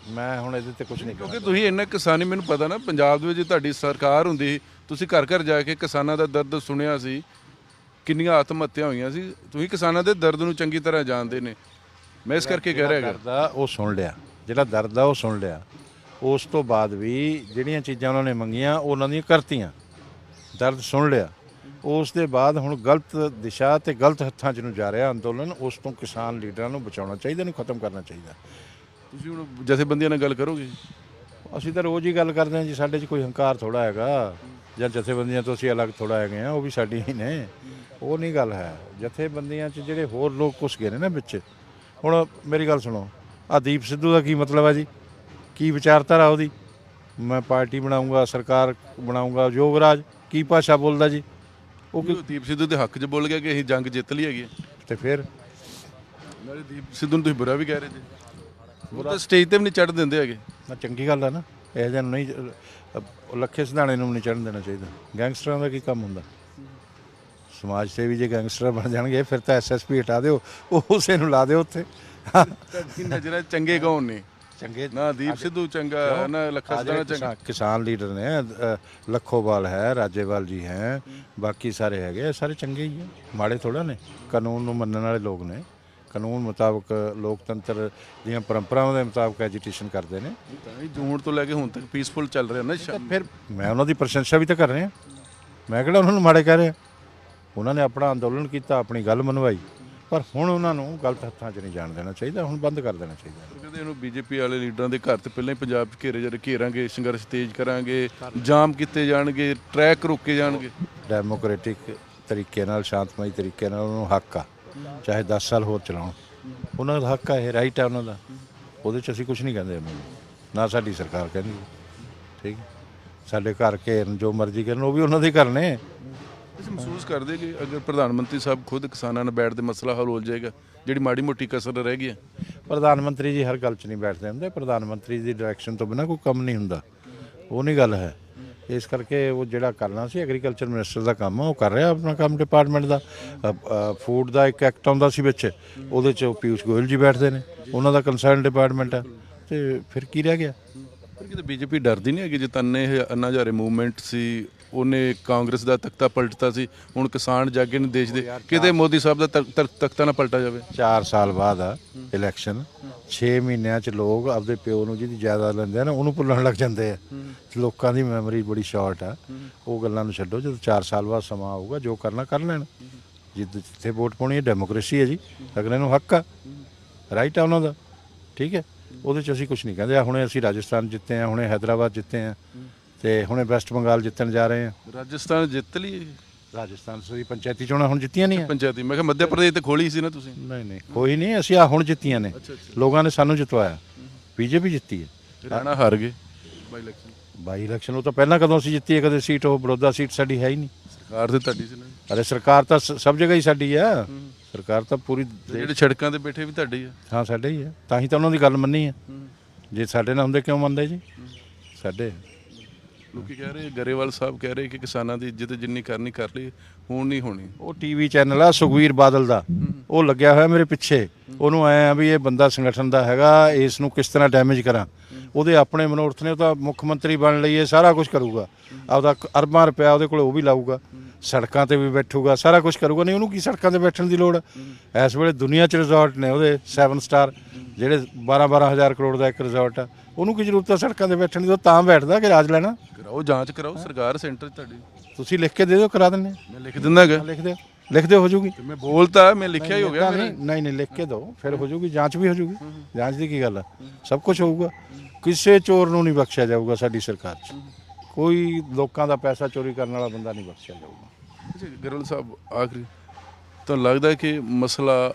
ਮੈਂ ਹੁਣ ਇਹਦੇ ਤੇ ਕੁਝ ਨਹੀਂ ਕਿਉਂਕਿ ਤੁਸੀਂ ਇੰਨਾ ਕਿਸਾਨੀ ਮੈਨੂੰ ਪਤਾ ਨਾ ਪੰਜਾਬ ਦੇ ਵਿੱਚ ਤੁਹਾਡੀ ਸਰਕਾਰ ਹੁੰਦੀ ਤੁਸੀਂ ਘਰ ਘਰ ਜਾ ਕੇ ਕਿਸਾਨਾਂ ਦਾ ਦਰਦ ਸੁਣਿਆ ਸੀ ਕਿੰਨੀਆਂ ਆਤਮ ਹੱਤਿਆ ਹੋਈਆਂ ਸੀ ਤੁਸੀਂ ਕਿਸਾਨਾਂ ਦੇ ਦਰਦ ਨੂੰ ਚੰਗੀ ਤਰ੍ਹਾਂ ਜਾਣਦੇ ਨੇ। ਮੈਂ ਇਸ ਕਰਕੇ ਕਹਿ ਰਿਹਾ ਆ ਉਹ ਸੁਣ ਲਿਆ। ਜਿਹੜਾ ਦਰਦ ਆ ਉਹ ਸੁਣ ਲਿਆ। ਉਸ ਤੋਂ ਬਾਅਦ ਵੀ ਜਿਹੜੀਆਂ ਚੀਜ਼ਾਂ ਉਹਨਾਂ ਨੇ ਮੰਗੀਆਂ ਉਹ ਉਹਨਾਂ ਦੀਆਂ ਕਰਤੀਆਂ। ਦਰਦ ਸੁਣ ਲਿਆ। ਉਸ ਦੇ ਬਾਅਦ ਹੁਣ ਗਲਤ ਦਿਸ਼ਾ ਤੇ ਗਲਤ ਹੱਥਾਂ 'ਚ ਨੂੰ ਜਾ ਰਿਹਾ ਅੰਦੋਲਨ ਉਸ ਤੋਂ ਕਿਸਾਨ ਲੀਡਰਾਂ ਨੂੰ ਬਚਾਉਣਾ ਚਾਹੀਦਾ ਇਹਨੂੰ ਖਤਮ ਕਰਨਾ ਚਾਹੀਦਾ। ਤੁਸੀਂ ਹੁਣ ਜਥੇਬੰਦੀਆਂ ਨਾਲ ਗੱਲ ਕਰੋਗੇ? ਅਸੀਂ ਤਾਂ ਰੋਜ਼ ਹੀ ਗੱਲ ਕਰਦੇ ਹਾਂ ਜੀ ਸਾਡੇ 'ਚ ਕੋਈ ਹੰਕਾਰ ਥੋੜਾ ਹੈਗਾ। ਜਾਂ ਜਥੇਬੰਦੀਆਂ ਤੋਂ ਅਸੀਂ ਅਲੱਗ ਥੋੜਾ ਹੈਗੇ ਆ ਉਹ ਵੀ ਸਾਡੀਆਂ ਹੀ ਨੇ। ਉਹ ਨਹੀਂ ਗੱਲ ਹੈ। ਜਥੇਬੰਦੀਆਂ 'ਚ ਜਿਹੜੇ ਹੋਰ ਲੋਕ ਕੁਛ ਗਏ ਨੇ ਨਾ ਵਿੱਚ। ਹੁਣ ਮੇਰੀ ਗੱਲ ਸੁਣੋ ਆ ਦੀਪ ਸਿੱਧੂ ਦਾ ਕੀ ਮਤਲਬ ਹੈ ਜੀ? ਕੀ ਵਿਚਾਰਧਾਰਾ ਉਹਦੀ? ਮੈਂ ਪਾਰਟੀ ਬਣਾਉਂਗਾ ਸਰਕਾਰ ਬਣਾਉਂਗਾ ਯੋਗਰਾਜ ਕੀ ਭਾਸ਼ਾ ਬੋਲਦਾ ਜੀ? ਉਹ ਉਹ ਦੀਪ ਸਿੱਧੂ ਦੇ ਹੱਕ 'ਚ ਬੋਲ ਗਿਆ ਕਿ ਅਸੀਂ ਜੰਗ ਜਿੱਤ ਲਈ ਹੈਗੀ ਹੈ। ਤੇ ਫਿਰ? ਨਾਲੇ ਦੀਪ ਸਿੱਧੂ ਨੂੰ ਤੁਸੀਂ ਬੁਰਾ ਵੀ ਕਹਿ ਰਹੇ ਜੀ। ਉਹ ਤਾਂ ਸਟੇਜ ਤੇ ਵੀ ਨਹੀਂ ਚੜ ਦਿੰਦੇ ਹੈਗੇ। ਨਾ ਚੰਗੀ ਗੱਲ ਹੈ ਨਾ। ਇਹ ਜਿਹਾ ਨੂੰ ਨਹੀਂ ਅ, ਅ, ਲੱਖੇ ਸਿਧਾਣੇ ਨੂੰ ਵੀ ਨਹੀਂ ਚੜਨ ਦੇਣਾ ਚਾਹੀਦਾ। ਗੈਂਗਸਟਰਾਂ ਦਾ ਕੀ ਕੰਮ ਹੁੰਦਾ? ਸਮਾਜ ਸੇਵੀ ਜੇ ਗੈਂਗਸਟਰ ਬਣ ਜਾਣਗੇ ਫਿਰ ਤਾਂ ਐਸਐਸਪੀ ਹਟਾ ਦਿਓ। ਉਹ ਉਸੇ ਨੂੰ ਲਾ ਦਿਓ ਉੱਥੇ। ਤੁਹਾਡੀ ਨਜ਼ਰਾਂ 'ਚ ਚੰਗੇ ਕੌਣ ਨੇ? ਚੰਗੇ ਨਾ ਦੀਪ ਸਿੱਧੂ ਚੰਗਾ ਨਾ ਲੱਖਾ ਸਦਾਨਾ ਚੰਗਾ। ਕਿਸਾਨ- ਲੀਡਰ ਨੇ ਲੱਖੋਵਾਲ ਹੈ ਰਾਜੇਵਾਲ ਜੀ ਹੈ ਬਾਕੀ ਸਾਰੇ ਹੈਗੇ ਸਾਰੇ ਚੰਗੇ ਹੀ ਆ ਮਾੜੇ ਥੋੜਾ ਨੇ ਕਾਨੂੰਨ ਨੂੰ ਮੰਨਣ ਵਾਲੇ ਲੋਕ ਨੇ ਕਾਨੂੰਨ ਮੁਤਾਬਕ ਲੋਕਤੰਤਰ ਦੀਆਂ ਪਰੰਪਰਾਵਾਂ ਦੇ ਮੁਤਾਬਕ ਐਜੀਟੇਸ਼ਨ ਕਰਦੇ ਨੇ। ਜੂਨ ਤੋਂ ਲੈ ਕੇ ਹੁਣ ਤੱਕ ਪੀਸਫੁਲ ਚੱਲ ਰਿਹਾ ਨਾ। ਫਿਰ ਮੈਂ ਉਹਨਾਂ ਦੀ ਪ੍ਰਸ਼ੰਸਾ ਵੀ ਤਾਂ ਕਰ ਰਿਹਾ। ਮੈਂ ਕਿਹੜਾ ਉਹਨਾਂ ਨੂੰ ਮਾੜੇ ਕਹਿ ਰਿਹਾ? ਉਹਨਾਂ ਨੇ ਆਪਣਾ ਅੰਦੋਲਨ ਕੀਤਾ ਆਪਣੀ ਗੱਲ ਮਨਵਾਈ। ਪਰ ਹੁਣ ਉਹਨਾਂ ਨੂੰ ਗਲਤ ਹੱਥਾਂ 'ਚ ਨਹੀਂ ਜਾਣ ਦੇਣਾ ਚਾਹੀਦਾ ਹੁਣ ਬੰਦ ਕਰ ਦੇਣਾ ਚਾਹੀਦਾ। ਕਹਿੰਦੇ ਇਹਨੂੰ ਬੀਜੇਪੀ ਵਾਲੇ ਲੀਡਰਾਂ ਦੇ ਘਰ ਤੇ ਪਹਿਲਾਂ ਹੀ ਪੰਜਾਬ 'ਚ ਘੇਰੇ ਜਿਹੜੇ ਘੇਰਾਂਗੇ ਸੰਘਰਸ਼ ਤੇਜ਼ ਕਰਾਂਗੇ ਜਾਮ ਕੀਤੇ ਜਾਣਗੇ ਟਰੈਕ ਰੋਕੇ ਜਾਣਗੇ। ਡੈਮੋਕ੍ਰੈਟਿਕ ਤਰੀਕੇ ਨਾਲ ਸ਼ਾਂਤਮਈ ਤਰੀਕੇ ਨਾਲ ਉਹਨੂੰ ਹੱਕ ਆ। ਚਾਹੇ 10 ਸਾਲ ਹੋਰ ਚਲਾਉਣ। ਉਹਨਾਂ ਦਾ ਹੱਕ ਆ ਇਹ ਰਾਈਟ ਆ ਉਹਨਾਂ ਦਾ। ਉਹਦੇ 'ਚ ਅਸੀਂ ਕੁਝ ਨਹੀਂ ਕਹਿੰਦੇ ਨੂੰ। ਨਾ ਸਾਡੀ ਸਰਕਾਰ ਕਹਿੰਦੀ। ਠੀਕ। ਸਾਡੇ ਘਰ ਘੇਰਨ ਜੋ ਮਰਜ਼ੀ ਕਰਨ ਉਹ ਵੀ ਉਹਨਾਂ ਦੇ ਘਰ ਨੇ। ਤੁਸੀਂ ਮਹਿਸੂਸ ਕਰਦੇ ਕਿ ਅਗਰ ਪ੍ਰਧਾਨ ਮੰਤਰੀ ਸਾਹਿਬ ਖੁਦ ਕਿਸਾਨਾਂ ਨਾਲ ਬੈਠਦੇ ਮਸਲਾ ਹੱਲ ਹੋ ਜਾਏਗਾ ਜਿਹੜੀ ਮਾੜੀ ਮੋਟੀ ਕਸਰ ਰਹਿ ਗਈ ਹੈ। ਪ੍ਰਧਾਨ ਮੰਤਰੀ ਜੀ ਹਰ ਗੱਲ 'ਚ ਨਹੀਂ ਬੈਠਦੇ ਹੁੰਦੇ। ਪ੍ਰਧਾਨ ਮੰਤਰੀ ਦੀ ਡਾਇਰੈਕਸ਼ਨ ਤੋਂ ਬਿਨਾਂ ਕੋਈ ਕੰਮ ਨਹੀਂ ਹੁੰਦਾ। ਉਹ ਨਹੀਂ ਗੱਲ ਹੈ। ਇਸ ਕਰਕੇ ਉਹ ਜਿਹੜਾ ਕਰਨਾ ਸੀ ਐਗਰੀਕਲਚਰ ਮਿਨਿਸਟਰ ਦਾ ਕੰਮ ਆ ਉਹ ਕਰ ਰਿਹਾ ਆਪਣਾ ਕੰਮ ਡਿਪਾਰਟਮੈਂਟ ਦਾ। ਫੂਡ ਦਾ ਇੱਕ ਐਕਟ ਆਉਂਦਾ ਸੀ ਵਿੱਚ। ਉਹਦੇ 'ਚ ਉਹ ਪਿਊਸ਼ ਗੋਇਲ ਜੀ ਬੈਠਦੇ ਨੇ। ਉਹਨਾਂ ਦਾ ਕੰਸਰਨ ਡਿਪਾਰਟਮੈਂਟ ਆ ਤੇ ਫਿਰ ਕੀ ਰਹਿ ਗਿਆ? ਪਰ ਕਿਤੇ ਬੀਜੇਪੀ ਡਰਦੀ ਨਹੀਂ ਹੈਗੀ ਜੇ ਤੰਨੇ ਇਹ ਅੰਨਾ ਹਜ਼ਾਰੇ ਮੂਵਮੈਂਟ ਸੀ ਉਹਨੇ ਕਾਂਗਰਸ ਦਾ ਤਖਤਾ ਪਲਟਤਾ ਸੀ ਹੁਣ ਕਿਸਾਨ ਜਾਗੇ ਨੇ ਦੇਸ਼ ਦੇ ਕਿਤੇ ਮੋਦੀ ਸਾਹਿਬ ਦਾ ਤਖ- ਤਖ- ਤਖਤਾ ਨਾ ਪਲਟਾ ਜਾਵੇ? 4 ਸਾਲ ਬਾਅਦ ਆ ਇਲੈਕਸ਼ਨ 6 ਮਹੀਨਿਆਂ 'ਚ ਲੋਕ ਆਪਦੇ ਪਿਓ ਨੂੰ ਜਿਹਦੀ ਜਾਇਦਾਦ ਲੈਂਦੇ ਆ ਨਾ ਉਹਨੂੰ ਭੁੱਲਣ ਲੱਗ ਜਾਂਦੇ ਆ। ਲੋਕਾਂ ਦੀ ਮੈਮਰੀ ਬੜੀ ਸ਼ਾਰਟ ਆ। ਉਹ ਗੱਲਾਂ ਨੂੰ ਛੱਡੋ ਜਦੋਂ 4 ਸਾਲ ਬਾਅਦ ਸਮਾਂ ਆਊਗਾ ਜੋ ਕਰਨਾ ਕਰ ਲੈਣ। ਜਿੱਦ ਜਿੱਥੇ ਵੋਟ ਪਾਉਣੀ ਹੈ ਡੈਮੋਕ੍ਰੇਸੀ ਹੈ ਜੀ। ਅਗਲੇ ਨੂੰ ਹੱਕ ਆ। ਰਾਈਟ ਆ ਉਹਨਾਂ ਦਾ। ਠੀਕ ਹੈ? ਉਹਦੇ 'ਚ ਅਸੀਂ ਕੁਝ ਨਹੀਂ ਕਹਿੰਦੇ। ਆ ਹੁਣੇ ਅਸੀਂ ਰਾਜਸਥਾਨ ਜਿੱਤੇ ਆ ਹੁਣੇ ਹੈਦਰਾਬਾਦ ਜਿੱਤੇ ਆ। ਤੇ ਹੁਣੇ ਵੈਸਟ ਬੰਗਾਲ ਜਿੱਤਣ ਜਾ ਰਹੇ ਆ। ਰਾਜਸਥਾਨ ਜਿੱਤ ਲਈ ਰਾਜਸਥਾਨ ਸੇ ਪੰਚਾਇਤੀ ਚੋਣਾਂ ਹੁਣ ਜਿੱਤੀਆਂ ਨਹੀਂ ਆ? ਪੰਚਾਇਤੀ ਮੈਂ ਕਿਹਾ ਮੱਧ ਪ੍ਰਦੇਸ਼ ਤੇ ਖੋਲੀ ਸੀ ਨਾ ਤੁਸੀਂ। ਨਹੀਂ ਨਹੀਂ ਕੋਈ ਨਹੀਂ ਅਸੀਂ ਆ ਹੁਣ ਜਿੱਤੀਆਂ ਨੇ। ਲੋਕਾਂ ਨੇ ਸਾਨੂੰ ਜਿਤਵਾਇਆ। ਬੀਜੇਪੀ ਜਿੱਤੀ ਹੈ। ਹਰਿਆਣਾ ਹਾਰ ਗਏ। ਬਾਈ ਇਲੈਕਸ਼ਨ ਬਾਈ ਇਲੈਕਸ਼ਨ ਉਹ ਤਾਂ ਪਹਿਲਾਂ ਕਦੋਂ ਅਸੀਂ ਜਿੱਤੀ ਹੈ ਕਦੇ ਸੀਟ ਉਹ ਬੜੌਦਾ ਸੀਟ ਸਾਡੀ ਹੈ ਹੀ ਨਹੀਂ। ਸਰਕਾਰ ਤੇ ਤੁਹਾਡੀ ਸੀ ਨਾ ਅਰੇ ਸਰਕਾਰ ਤਾਂ ਸਭ ਜਗ੍ਹਾ ਹੀ ਸਾਡੀ ਆ। ਸਰਕਾਰ ਤਾਂ ਪੂਰੀ ਜਿਹੜੇ ਸੜਕਾਂ ਤੇ ਬੈਠੇ ਵੀ ਤੁਹਾਡੇ ਹੀ ਆ। ਹਾਂ ਸਾਡੇ ਹੀ ਆ। ਤਾਂ ਹੀ ਤਾਂ ਉਹਨਾਂ ਦੀ ਗੱਲ ਮੰਨੀ ਆ। ਜੇ ਸਾਡੇ ਨਾਲ ਹੁੰਦੇ ਕਿਉਂ ਮੰਨਦੇ ਜੀ? ਸਾਡੇ ਲੋਕੀ ਕਹਿ ਰਹੇ, ਗਰੇਵਾਲ ਸਾਹਿਬ ਕਹਿ ਰਹੇ ਕਿ ਕਿਸਾਨਾਂ ਦੀ ਇੱਜ਼ਤ ਜਿੰਨੀ ਕਰਨੀ ਕਰ ਲਈ, ਹੁਣ ਨਹੀਂ ਹੋਣੀ। ਉਹ ਟੀਵੀ ਚੈਨਲ ਆ ਸੁਖਵੀਰ ਬਾਦਲ ਦਾ। ਉਹ ਲੱਗਿਆ ਹੋਇਆ ਮੇਰੇ ਪਿੱਛੇ। ਉਹਨੂੰ ਆਏ ਆ ਵੀ ਇਹ ਬੰਦਾ ਸੰਗਠਨ ਦਾ ਹੈਗਾ, ਇਸ ਨੂੰ ਕਿਸ ਤਰ੍ਹਾਂ ਡੈਮੇਜ ਕਰਾਂ? ਉਹਦੇ ਆਪਣੇ ਮਨੋਰਥ ਨੇ, ਉਹ ਤਾਂ ਮੁੱਖ ਮੰਤਰੀ ਬਣ ਲਈ, ਇਹ ਸਾਰਾ ਕੁਝ ਕਰੂਗਾ। ਆਪਦਾ ਅਰਬਾਂ ਰੁਪਇਆ ਉਹਦੇ ਕੋਲ ਉਹ ਵੀ ਲਾਊਗਾ। ਸੜਕਾਂ ਤੇ ਵੀ ਬੈਠੂਗਾ ਸਾਰਾ ਕੁਝ ਕਰੂਗਾ। ਨਹੀਂ ਉਹਨੂੰ ਕੀ ਸੜਕਾਂ ਤੇ ਬੈਠਣ ਦੀ ਲੋੜ? ਹੈ? ਇਸ ਵੇਲੇ ਦੁਨੀਆ 'ਚ ਰਿਜ਼ੋਰਟ ਨੇ ਉਹਦੇ 7 ਸਟਾਰ ਜਿਹੜੇ 12 12000 ਕਰੋੜ ਦਾ ਇੱਕ ਰਿਜ਼ੋਰਟ ਆ। ਉਹਨੂੰ ਕੀ ਜ਼ਰੂਰਤ ਆ ਸੜਕਾਂ ਤੇ ਬੈਠਣ ਦੀ? ਉਹ ਤਾਂ ਬੈਠਦਾ ਕਿ ਰਾਜ ਲੈਣਾ? ਕਰਾਓ ਜਾਂਚ ਕਰਾਓ ਸਰਕਾਰ ਸੈਂਟਰ 'ਚ ਤੁਹਾਡੀ। ਤੁਸੀਂ ਲਿਖ ਕੇ ਦੇ ਦਿਓ ਕਰਾ ਦਿੰਨੇ ਮੈਂ ਲਿਖ ਦਿੰਦਾਗਾ ਲਿਖ ਦਿਓ। ਲਿਖ ਦਿਓ ਹੋ ਜੂਗੀ। ਮੈਂ ਬੋਲਤਾ ਮੈਂ ਲਿਖਿਆ ਹੀ ਹੋ ਗਿਆ ਨਹੀਂ ਨਹੀਂ ਨਹੀਂ ਲਿਖ ਕੇ ਦਿਓ ਫਿਰ ਹੋ ਜੂਗੀ ਜਾਂਚ ਵੀ ਹੋ ਜੂਗੀ। ਜਾਂਚ ਦੀ ਕੀ ਗੱਲ ਆ? ਸਭ ਕੁਝ ਹੋਊਗਾ। ਕਿਸੇ ਚੋਰ ਨੂੰ ਨਹੀਂ ਬਖਸ਼ਿਆ ਜਾਊਗਾ ਸਾਡੀ ਸਰਕਾਰ 'ਚ। ਕੋਈ ਲੋਕਾਂ ਦਾ ਪੈਸਾ ਚੋਰੀ ਕਰਨ ਵਾਲਾ ਬੰਦਾ ਨਹੀਂ ਬਖਸ਼ਿਆ ਜਾਊਗਾ। ਅੱਛਾ ਗਰੇਵਾਲ ਸਾਹਿਬ ਆਖਰੀ। ਤੁਹਾਨੂੰ ਲੱਗਦਾ ਕਿ ਮਸਲਾ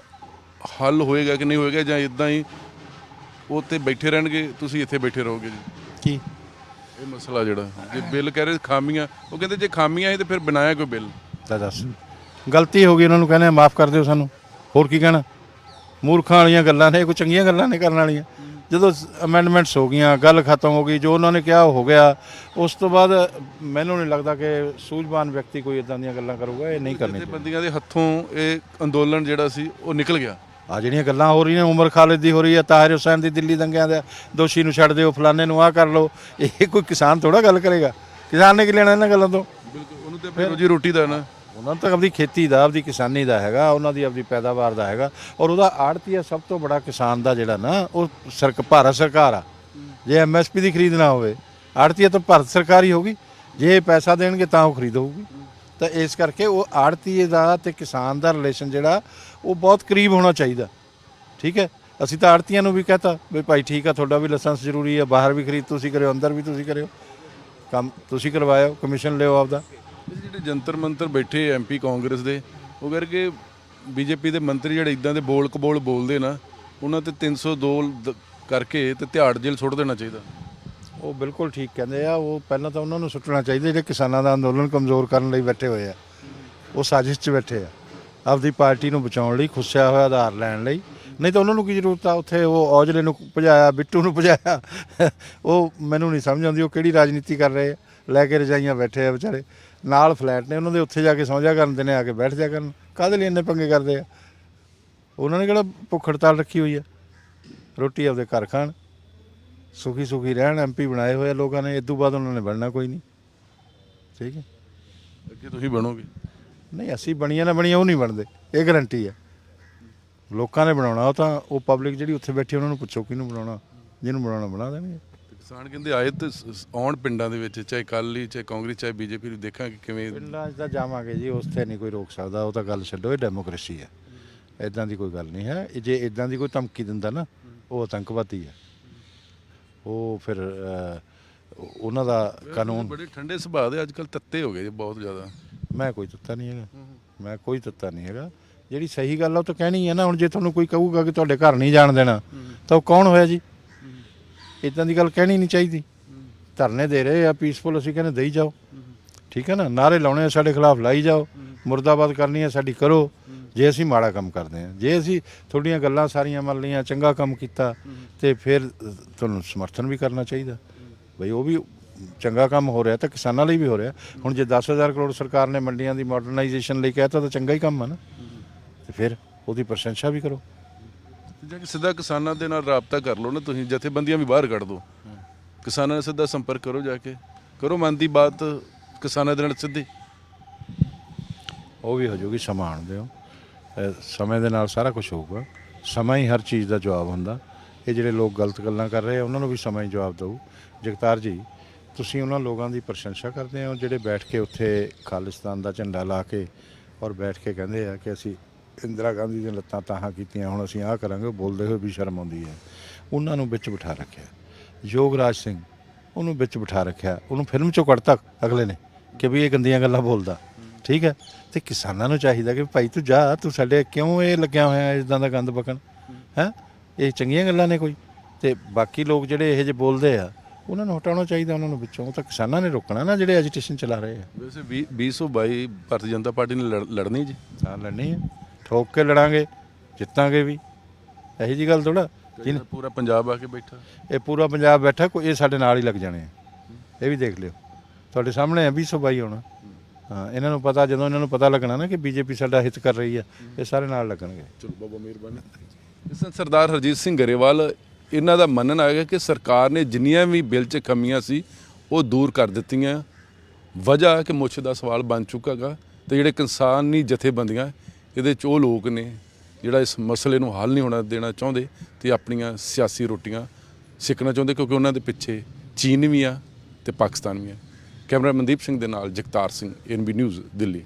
ਹੱਲ ਹੋਏਗਾ ਕਿ ਨਹੀਂ ਹੋਏਗਾ ਜਾਂ ਇਦਾਂ ਹੀ ਉਹ ਤੇ ਬੈਠੇ ਰਹਿਣਗੇ ਤੁਸੀਂ ਇੱਥੇ ਬੈਠੇ ਰਹੋਗੇ ਜੀ। ਕੀ? ਇਹ ਮਸਲਾ ਜਿਹੜਾ ਜੇ ਬਿੱਲ ਕਹਿ ਰਹੇ ਖਾਮੀਆਂ ਉਹ ਕਹਿੰਦੇ ਜੇ ਖਾਮੀਆਂ ਹੈ ਤੇ ਫਿਰ ਬਣਾਇਆ ਕੋਈ ਬਿੱਲ। ਤਾਂ ਦੱਸ। ਗਲਤੀ ਹੋ ਗਈ ਉਹਨਾਂ ਨੂੰ ਕਹਿੰਦੇ ਮਾਫ ਕਰ ਦਿਓ ਸਾਨੂੰ। ਹੋਰ ਕੀ ਕਹਿਣਾ? ਮੂਰਖਾਂ ਵਾਲੀਆਂ ਗੱਲਾਂ ਨੇ ਕੋਈ ਚੰਗੀਆਂ ਗੱਲਾਂ ਨੇ ਕਰਨ ਵਾਲੀਆਂ? ਜਦੋਂ ਅਮੈਂਡਮੈਂਟਸ ਹੋ ਗਈਆਂ ਗੱਲ ਖਤਮ ਹੋ ਗਈ ਜੋ ਉਹਨਾਂ ਨੇ ਕਿਹਾ ਉਹ ਹੋ ਗਿਆ ਉਸ ਤੋਂ ਬਾਅਦ ਮੈਨੂੰ ਨਹੀਂ ਲੱਗਦਾ ਕਿ ਸੂਝਵਾਨ ਵਿਅਕਤੀ ਕੋਈ ਇਦਾਂ ਦੀਆਂ ਗੱਲਾਂ ਕਰੂਗਾ ਇਹ ਨਹੀਂ ਕਰਨੀ ਬੰਦੀਆਂ ਦੇ ਹੱਥੋਂ ਇਹ ਅੰਦੋਲਨ ਜਿਹੜਾ ਸੀ ਉਹ ਨਿਕਲ ਗਿਆ। ਆ ਜਿਹੜੀਆਂ ਗੱਲਾਂ ਹੋ ਰਹੀਆਂ ਉਮਰ ਖਾਲਿਦ ਦੀ ਹੋ ਰਹੀ ਹੈ ਤਾਹਿਰ ਹੁਸੈਨ ਦੀ ਦਿੱਲੀ ਦੰਗਿਆਂ ਦੇ ਦੋਸ਼ੀ ਨੂੰ ਛੱਡ ਦਿਓ ਫਲਾਣੇ ਨੂੰ ਆ ਕਰ ਲਓ ਇਹ ਕੋਈ ਕਿਸਾਨ ਥੋੜਾ ਗੱਲ ਕਰੇਗਾ? ਕਿਸਾਨ ਨੇ ਕੀ ਲੈਣਾ ਇਹਨਾਂ ਗੱਲਾਂ ਤੋਂ? ਬਿਲਕੁਲ ਉਹਨੂੰ ਤੇ ਆਪਣੀ ਰੋਜੀ ਰੋਟੀ ਦਾ ਨਾ। ਉਹਨਾਂ ਨੂੰ ਤਾਂ ਆਪਣੀ ਖੇਤੀ ਦਾ, ਆਪਦੀ ਕਿਸਾਨੀ ਦਾ ਹੈਗਾ, ਉਹਨਾਂ ਦੀ ਆਪਦੀ ਪੈਦਾਵਾਰ ਦਾ ਹੈਗਾ। ਔਰ ਉਹਦਾ ਆੜਤੀਆ ਸਭ ਤੋਂ ਬੜਾ ਕਿਸਾਨ ਦਾ ਜਿਹੜਾ ਨਾ, ਉਹ ਸਰਕ, ਭਾਰਤ ਸਰਕਾਰ ਆ। ਜੇ ਐਮਐਸਪੀ ਦੀ ਖਰੀਦ ਨਾ ਹੋਵੇ ਆੜਤੀਆ ਤਾਂ ਭਾਰਤ ਸਰਕਾਰ ਹੀ ਹੋਗੀ ਜੇ ਪੈਸਾ ਦੇਣਗੇ ਤਾਂ ਉਹ ਖਰੀਦ ਹੋਊਗੀ ਤਾਂ ਇਸ ਕਰਕੇ ਉਹ ਆੜਤੀਏ ਦਾ ਤੇ ਕਿਸਾਨ ਦਾ ਰਿਲੇਸ਼ਨ ਜਿਹੜਾ, ਉਹ ਬਹੁਤ ਕਰੀਬ ਹੋਣਾ ਚਾਹੀਦਾ। ਠੀਕ ਹੈ? ਅਸੀਂ ਤਾਂ ਆੜਤੀਆਂ ਨੂੰ ਵੀ ਕਹਤਾ ਵੀ ਭਾਈ ਠੀਕ ਆ, ਤੁਹਾਡਾ ਵੀ ਲਾਇਸੈਂਸ ਜ਼ਰੂਰੀ ਹੈ ਬਾਹਰ ਵੀ ਖਰੀਦ ਤੁਸੀਂ ਕਰਿਓ, ਅੰਦਰ ਵੀ ਤੁਸੀਂ ਕਰਿਓ। ਕੰਮ ਤੁਸੀਂ ਕਰਵਾਇਓ, ਕਮਿਸ਼ਨ ਲਿਓ ਆਪਦਾ। ਇਹ ਜਿਹੜੇ ਜੰਤਰ ਮੰਤਰ ਬੈਠੇ ਐਮਪੀ ਕਾਂਗਰਸ ਦੇ, ਉਹ ਕਰਕੇ ਬੀਜੇਪੀ ਦੇ ਮੰਤਰੀ ਜਿਹੜੇ ਇਦਾਂ ਦੇ ਬੋਲ ਕਬੋਲ ਬੋਲਦੇ ਨਾ, ਉਹਨਾਂ ਤੇ 302 ਦ- ਕਰਕੇ ਤੇ ਤਿਹਾੜ ਜੇਲ੍ਹ ਸੁੱਟ ਦੇਣਾ ਚਾਹੀਦਾ। ਉਹ ਬਿਲਕੁਲ ਠੀਕ ਕਹਿੰਦੇ ਆ, ਉਹ ਪਹਿਲਾਂ ਤਾਂ ਉਹਨਾਂ ਨੂੰ ਸੁੱਟਣਾ ਚਾਹੀਦਾ, ਜਿਹੜੇ ਕਿਸਾਨਾਂ ਦਾ ਅੰਦੋਲਨ ਕਮਜ਼ੋਰ ਕਰਨ ਲਈ ਬੈਠੇ ਹੋਏ ਆ। ਉਹ ਸਾਜ਼ਿਸ਼ 'ਚ ਬੈਠੇ ਆ। ਆਪਦੀ ਪਾਰਟੀ ਨੂੰ ਬਚਾਉਣ ਲਈ, ਖੁੱਸਿਆ ਹੋਇਆ ਆਧਾਰ ਲੈਣ ਲਈ। ਨਹੀਂ ਤਾਂ ਉਹਨਾਂ ਨੂੰ ਕੀ ਜ਼ਰੂਰਤ ਆ, ਉੱਥੇ ਉਹ ਔਜਲੇ ਨੂੰ ਭਜਾਇਆ, ਬਿੱਟੂ ਨੂੰ ਭਜਾਇਆ। ਉਹ ਮੈਨੂੰ ਨਹੀਂ ਸਮਝ ਆਉਂਦੀ, ਉਹ ਕਿਹੜੀ ਰਾਜਨੀਤੀ ਕਰ ਰਹੇ ਆ? ਲੈ ਕੇ ਰਜਾਈਆਂ ਬੈਠੇ ਆ ਵਿਚਾਰੇ। ਨਾਲ ਫਲੈਟ ਨੇ ਉਹਨਾਂ ਦੇ ਉੱਥੇ ਜਾ ਕੇ ਸੌਂ ਜਾ ਕਰਨ ਦੇ ਨੇ ਆ ਕੇ ਬੈਠ ਜਾ ਕਰਨ। ਕਾਹਦੇ ਲਈ ਇੰਨੇ ਪੰਗੇ ਕਰਦੇ ਆ? ਉਹਨਾਂ ਨੇ ਕਿਹੜਾ ਭੁੱਖ ਹੜਤਾਲ ਰੱਖੀ ਹੋਈ ਆ? ਰੋਟੀ ਆਪਦੇ ਘਰ ਖਾਣ। ਸੁਖੀ ਸੁਖੀ ਰਹਿਣ ਐਮਪੀ ਬਣਾਏ ਹੋਏ ਆ ਲੋਕਾਂ ਨੇ ਤੋਂ ਬਾਅਦ ਉਹਨਾਂ ਨੇ ਬਣਨਾ ਕੋਈ ਨਹੀਂ। ਠੀਕ ਹੈ? ਅੱਗੇ ਤੁਸੀਂ ਬਣੋਗੇ? ਨਹੀਂ ਅਸੀਂ ਬਣੀਆਂ ਨਾ ਬਣੀਆਂ ਉਹ ਨਹੀਂ ਬਣਦੇ। ਇਹ ਗਾਰੰਟੀ ਹੈ ਲੋਕਾਂ ਨੇ ਬਣਾਉਣਾ ਉਹ ਤਾਂ ਉਹ ਪਬਲਿਕ ਜਿਹੜੀ ਉੱਥੇ ਬੈਠੀ ਉਹਨਾਂ ਨੂੰ ਪੁੱਛੋ ਕਿਹਨੂੰ ਬਣਾਉਣਾ ਜਿਹਨੂੰ ਬਣਾਉਣਾ ਬਣਾ ਦੇਣਗੇ। ਕਿਸਾਨ ਕਹਿੰਦੇ ਆਏ ਤੇ ਸ- ਆਉਣ ਪਿੰਡਾਂ ਦੇ ਵਿੱਚ ਚਾਹੇ ਅਕਾਲੀ ਚਾਹੇ ਕਾਂਗਰਸ ਚਾਹੇ ਬੀਜੇਪੀ ਨੂੰ ਦੇਖਾਂਗੇ ਕਿਵੇਂ ਪਿੰਡਾਂ 'ਚ ਤਾਂ ਜਾਵਾਂਗੇ ਜੀ ਉਸ ਤੇ ਨਹੀਂ ਕੋਈ ਰੋਕ ਸਕਦਾ ਉਹ ਤਾਂ ਗੱਲ ਛੱਡੋ ਇਹ ਡੈਮੋਕ੍ਰੇਸੀ ਹੈ। ਇਦਾਂ ਦੀ ਕੋਈ ਗੱਲ ਨਹੀਂ ਹੈ। ਇਹ ਜੇ ਇਦਾਂ ਦੀ ਕੋਈ ਧਮਕੀ ਦਿੰਦਾ ਨਾ ਉਹ ਆਤੰਕਵਾਦੀ ਹੈ। ਉਹ ਫਿਰ ਅਹ, ਉਹਨਾਂ ਦਾ ਕਾਨੂੰਨ ਬੜੇ ਠੰਡੇ ਸੁਭਾਅ ਦੇ ਅੱਜ ਕੱਲ ਤੱਤੇ ਹੋ ਗਏ ਜੀ ਬਹੁਤ ਜ਼ਿਆਦਾ। ਮੈਂ ਕੋਈ ਤੱਤਾ ਨਹੀਂ ਹੈਗਾ। ਮੈਂ ਕੋਈ ਤੱਤਾ ਨਹੀਂ ਹੈਗਾ। ਜਿਹੜੀ ਸਹੀ ਗੱਲ ਆ ਉਹ ਤਾਂ ਕਹਿਣੀ ਹੈ ਨਾ ਹੁਣ ਜੇ ਤੁਹਾਨੂੰ ਕੋਈ ਕਹੂਗਾ ਕਿ ਤੁਹਾਡੇ ਘਰ ਨਹੀਂ ਜਾਣ ਦੇਣਾ ਤਾਂ ਉਹ ਕੌਣ ਹੋਇਆ ਜੀ? ਇਦਾਂ ਦੀ ਗੱਲ ਕਹਿਣੀ ਨਹੀਂ ਚਾਹੀਦੀ। ਧਰਨੇ ਦੇ ਰਹੇ ਆ ਪੀਸਫੁਲ ਅਸੀਂ ਕਹਿੰਦੇ ਦੇਈ ਜਾਓ। ਠੀਕ ਹੈ ਨਾ? ਨਾਰੇ ਲਾਉਣੇ ਆ ਸਾਡੇ ਖਿਲਾਫ ਲਾਈ ਜਾਓ। ਮੁਰਦਾਬਾਦ ਕਰਨੀ ਹੈ ਸਾਡੀ ਕਰੋ। ਜੇ ਅਸੀਂ ਮਾੜਾ ਕੰਮ ਕਰਦੇ ਹਾਂ ਜੇ ਅਸੀਂ ਤੁਹਾਡੀਆਂ ਗੱਲਾਂ ਸਾਰੀਆਂ ਮੰਨ ਲਈਆਂ ਚੰਗਾ ਕੰਮ ਕੀਤਾ ਤੇ ਫਿਰ ਤੁਹਾਨੂੰ ਸਮਰਥਨ ਵੀ ਕਰਨਾ ਚਾਹੀਦਾ। ਬਈ ਉਹ ਵੀ ਚੰਗਾ ਕੰਮ ਹੋ ਰਿਹਾ ਤਾਂ ਕਿਸਾਨਾਂ ਲਈ ਵੀ ਹੋ ਰਿਹਾ। ਹੁਣ ਜੇ 10000 ਕਰੋੜ ਸਰਕਾਰ ਨੇ ਮੰਡੀਆਂ ਦੀ ਮਾਡਰਨਾਈਜੇਸ਼ਨ ਲਈ ਕਹਿਤਾ ਤਾਂ ਚੰਗਾ ਹੀ ਕੰਮ ਆ ਨਾ। ਤੇ ਫਿਰ ਉਹਦੀ ਪ੍ਰਸ਼ੰਸਾ ਵੀ ਕਰੋ। ਜਾ ਕੇ ਸਿੱਧਾ ਕਿਸਾਨਾਂ ਦੇ ਨਾਲ ਰਾਬਤਾ ਕਰ ਲਓ ਨਾ ਤੁਸੀਂ, ਜਥੇਬੰਦੀਆਂ ਵੀ ਬਾਹਰ ਕੱਢ ਦਿਓ। ਕਿਸਾਨਾਂ ਨਾਲ ਸਿੱਧਾ ਸੰਪਰਕ ਕਰੋ ਜਾ ਕੇ। ਕਰੋ ਮਨ ਦੀ ਬਾਤ ਕਿਸਾਨਾਂ ਦੇ ਨਾਲ ਸਿੱਧੀ। ਉਹ ਵੀ ਹੋ ਜਾਊਗੀ ਸਮਾਂ ਆਉਣ ਦਿਓ। ਅਹ ਸਮੇਂ ਦੇ ਨਾਲ ਸਾਰਾ ਕੁਝ ਹੋਊਗਾ। ਸਮਾਂ ਹੀ ਹਰ ਚੀਜ਼ ਦਾ ਜਵਾਬ ਹੁੰਦਾ। ਇਹ ਜਿਹੜੇ ਲੋਕ ਗਲਤ ਗੱਲਾਂ ਕਰ ਰਹੇ ਆ, ਉਹਨਾਂ ਨੂੰ ਵੀ ਸਮਾਂ ਹੀ ਜਵਾਬ ਦਊ। ਜਗਤਾਰ ਜੀ, ਤੁਸੀਂ ਉਹਨਾਂ ਲੋਕਾਂ ਦੀ ਪ੍ਰਸ਼ੰਸਾ ਕਰਦੇ ਹੋ, ਜਿਹੜੇ ਬੈਠ ਕੇ ਉੱਥੇ ਖਾਲਿਸਤਾਨ ਦਾ ਝੰਡਾ ਲਾ ਕੇ ਔਰ ਬੈਠ ਕੇ ਕਹਿੰਦੇ ਆ ਕਿ ਅਸੀਂ ਇੰਦਰਾ ਗਾਂਧੀ ਦੀਆਂ ਲੱਤਾਂ ਤਾਹਾਂ ਕੀਤੀਆਂ ਹੁਣ ਅਸੀਂ ਆਹ ਕਰਾਂਗੇ ਬੋਲਦੇ ਹੋਏ ਵੀ ਸ਼ਰਮ ਆਉਂਦੀ ਹੈ। ਉਹਨਾਂ ਨੂੰ ਵਿੱਚ ਬਿਠਾ ਰੱਖਿਆ। ਯੋਗਰਾਜ ਸਿੰਘ ਉਹਨੂੰ ਵਿੱਚ ਬਿਠਾ ਰੱਖਿਆ। ਉਹਨੂੰ ਫਿਲਮ ਚੋਂ ਕੱਢਤਾ ਅਗਲੇ ਨੇ ਕਿ ਵੀ ਇਹ ਗੰਦੀਆਂ ਗੱਲਾਂ ਬੋਲਦਾ। ਠੀਕ ਹੈ? ਤੇ ਕਿਸਾਨਾਂ ਨੂੰ ਚਾਹੀਦਾ ਕਿ ਭਾਈ ਤੂੰ ਜਾ ਤੂੰ ਸਾਡੇ ਕਿਉਂ ਇਹ ਲੱਗਿਆ ਹੋਇਆ ਇਦਾਂ ਦਾ ਗੰਦ ਬਕਣ ਹੈ? ਇਹ ਚੰਗੀਆਂ ਗੱਲਾਂ ਨੇ ਕੋਈ? ਤੇ ਬਾਕੀ ਲੋਕ ਜਿਹੜੇ ਇਹੋ ਜਿਹੇ ਬੋਲਦੇ ਆ ਉਹਨਾਂ ਨੂੰ ਹਟਾਉਣਾ ਚਾਹੀਦਾ ਉਹਨਾਂ ਨੂੰ ਵਿੱਚੋਂ। ਤਾਂ ਕਿਸਾਨਾਂ ਨੇ ਰੋਕਣਾ ਨਾ ਜਿਹੜੇ ਐਜੀਟੇਸ਼ਨ ਚਲਾ ਰਹੇ ਆ। ਵੈਸੇ 2022 ਭਾਰਤੀ ਜਨਤਾ ਪਾਰਟੀ ਨੇ ਲੜ- ਲੜਨੀ ਜੀ। ਹਾਂ ਲੜਨੀ ਹੈ। ਠੋਕ ਕੇ ਲੜਾਂਗੇ ਜਿੱਤਾਂਗੇ ਵੀ। ਇਹੀ ਜੀ ਗੱਲ ਥੋੜਾ ਜਿਹੜਾ ਪੂਰਾ ਪੰਜਾਬ ਆ ਕੇ ਬੈਠਾ। ਇਹ ਪੂਰਾ ਪੰਜਾਬ ਬੈਠਾ ਕੋਈ ਇਹ ਸਾਡੇ ਨਾਲ ਹੀ ਲੱਗ ਜਾਣੇ ਆ। ਇਹ ਵੀ ਦੇਖ ਲਿਓ। ਤੁਹਾਡੇ ਸਾਹਮਣੇ ਆ 222 ਹੋਣਾ। ਹਾਂ ਇਹਨਾਂ ਨੂੰ ਪਤਾ ਜਦੋਂ ਇਹਨਾਂ ਨੂੰ ਪਤਾ ਲੱਗਣਾ ਨਾ ਕਿ ਬੀਜੇਪੀ ਸਾਡਾ ਹਿੱਤ ਕਰ ਰਹੀ ਆ ਇਹ ਸਾਰੇ ਨਾਲ ਲੱਗਣਗੇ। ਚਲੋ ਬਾਬਾ ਮਿਹਰਬਾਨੀ। ਇਸ ਸਰਦਾਰ ਹਰਜੀਤ ਸਿੰਘ ਗਰੇਵਾਲ ਇਹਨਾਂ ਦਾ ਮੰਨਣਾ ਹੈਗਾ ਕਿ ਸਰਕਾਰ ਨੇ ਜਿੰਨੀਆਂ ਵੀ ਬਿੱਲ 'ਚ ਕਮੀਆਂ ਸੀ ਉਹ ਦੂਰ ਕਰ ਦਿੱਤੀਆਂ। ਵਜ੍ਹਾ ਕਿ ਮੁੱਛ ਦਾ ਸਵਾਲ ਬਣ ਚੁੱਕਾ ਗਾ ਤੇ ਜਿਹੜੇ ਕਿਸਾਨੀ ਜਥੇਬੰਦੀਆਂ ਇਹਦੇ 'ਚ ਉਹ ਲੋਕ ਨੇ ਜਿਹੜਾ ਇਸ ਮਸਲੇ ਨੂੰ ਹੱਲ ਨਹੀਂ ਹੋਣਾ ਦੇਣਾ ਚਾਹੁੰਦੇ ਤੇ ਆਪਣੀਆਂ ਸਿਆਸੀ ਰੋਟੀਆਂ ਸਿੱਕਣਾ ਚਾਹੁੰਦੇ ਕਿਉਂਕਿ ਉਹਨਾਂ ਦੇ ਪਿੱਛੇ ਚੀਨ ਵੀ ਆ ਤੇ ਪਾਕਿਸਤਾਨ ਵੀ ਆ। ਕੈਮਰਾ ਮਨਦੀਪ ਸਿੰਘ ਦੇ ਨਾਲ ਜਗਤਾਰ ਸਿੰਘ ਐਨਬੀ ਨਿਊਜ਼ ਦਿੱਲੀ।